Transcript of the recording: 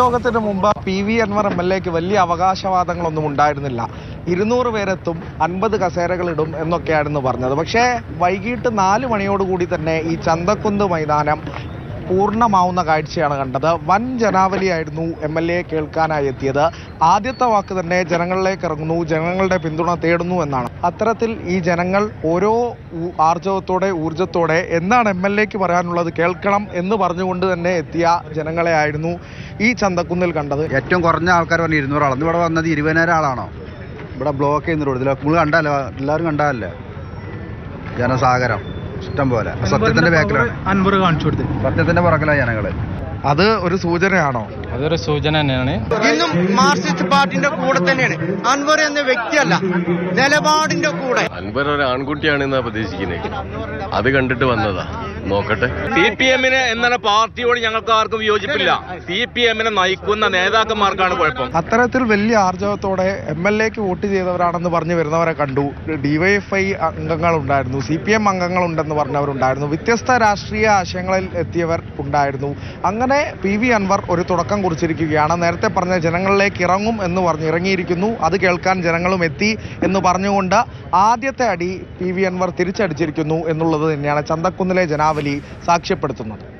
യോഗത്തിന് മുമ്പ് P V Anvar M L എക്ക് വലിയ അവകാശവാദങ്ങളൊന്നും ഉണ്ടായിരുന്നില്ല. ഇരുന്നൂറ് പേരെത്തും അൻപത് കസേരകളിടും എന്നൊക്കെയായിരുന്നു പറഞ്ഞത്. പക്ഷേ വൈകിട്ട് നാല് മണിയോടുകൂടി തന്നെ ഈ ചന്തക്കുന്ന് മൈതാനം പൂർണമാവുന്ന കാഴ്ചയാണ് കണ്ടത്. വൻ ജനാവലിയായിരുന്നു എം എൽ എ കേൾക്കാനായി എത്തിയത്. ആദ്യത്തെ വാക്ക് തന്നെ ജനങ്ങളിലേക്ക് ഇറങ്ങുന്നു ജനങ്ങളുടെ പിന്തുണ തേടുന്നു എന്നാണ്. അത്തരത്തിൽ ഈ ജനങ്ങൾ ഓരോ ആർജവത്തോടെ ഊർജത്തോടെ എന്താണ് എം എൽ എക്ക് പറയാനുള്ളത് കേൾക്കണം എന്ന് പറഞ്ഞുകൊണ്ട് തന്നെ എത്തിയ ജനങ്ങളെ ആയിരുന്നു ഈ ചന്തക്കുന്നിൽ കണ്ടത്? ഏറ്റവും കുറഞ്ഞ ആൾക്കാർ പറഞ്ഞ ഇരുന്നൂറ് ആളാണ് ഇവിടെ വന്നത് ഇരുപതിനായിരം ആളാണോ? ഇവിടെ ബ്ലോക്ക് ചെയ്യുന്ന റോഡ് ഇതിൽ നമ്മൾ കണ്ടല്ലോ എല്ലാവരും കണ്ടതല്ലേ ജനസാഗരം. ഇഷ്ടം പോലെ. സത്യത്തിന്റെ ബാക്കിലാണ്. കാണിച്ചു കൊടുത്ത്. സത്യത്തിന്റെ പുറകിലാണ് ജനങ്ങൾ. അത് ഒരു സൂചനയാണോ? അതൊരു സൂചന തന്നെയാണ്. ഇന്നും മാർക്സിസ്റ്റ് പാർട്ടിന്റെ കൂടെ തന്നെയാണ്. അൻവർ എന്ന വ്യക്തിയല്ല നിലപാടിന്റെ കൂടെ. അൻവർ ഒരു ആൺകുട്ടിയാണ് പ്രതീക്ഷിക്കുന്നത് അത് കണ്ടിട്ട് വന്നതാ. നോക്കട്ടെ. സി പി എമ്മിന് എന്നാണ് പാർട്ടിയോട് ഞങ്ങൾക്ക് ആർക്കും വിയോജിപ്പില്ല. സി പി എമ്മിനെ നയിക്കുന്ന നേതാക്കന്മാർക്കാണ് കുഴപ്പം. അത്തരത്തിൽ വലിയ ആർജവത്തോടെ എം എൽ എക്ക് വോട്ട് ചെയ്തവരാണെന്ന് പറഞ്ഞു വരുന്നവരെ കണ്ടു. ഡിവൈഎഫ്ഐ അംഗങ്ങൾ ഉണ്ടായിരുന്നു സി പി എം അംഗങ്ങൾ ഉണ്ടെന്ന് പറഞ്ഞവരുണ്ടായിരുന്നു. വ്യത്യസ്ത രാഷ്ട്രീയ ആശയങ്ങളിൽ എത്തിയവർ ഉണ്ടായിരുന്നു. അങ്ങനെ പി വി അൻവർ ഒരു തുടക്കം കുറിച്ചിരിക്കുകയാണ്. നേരത്തെ പറഞ്ഞ ജനങ്ങളിലേക്ക് ഇറങ്ങും എന്ന് പറഞ്ഞ് ഇറങ്ങിയിരിക്കുന്നു. അത് കേൾക്കാൻ ജനങ്ങളും എത്തി എന്ന് പറഞ്ഞുകൊണ്ട് ആദ്യത്തെ അടി പി വി അൻവർ തിരിച്ചടിച്ചിരിക്കുന്നു എന്നുള്ളത് തന്നെയാണ് ചന്തക്കുന്നിലെ ജനാവലി സാക്ഷ്യപ്പെടുത്തുന്നത്.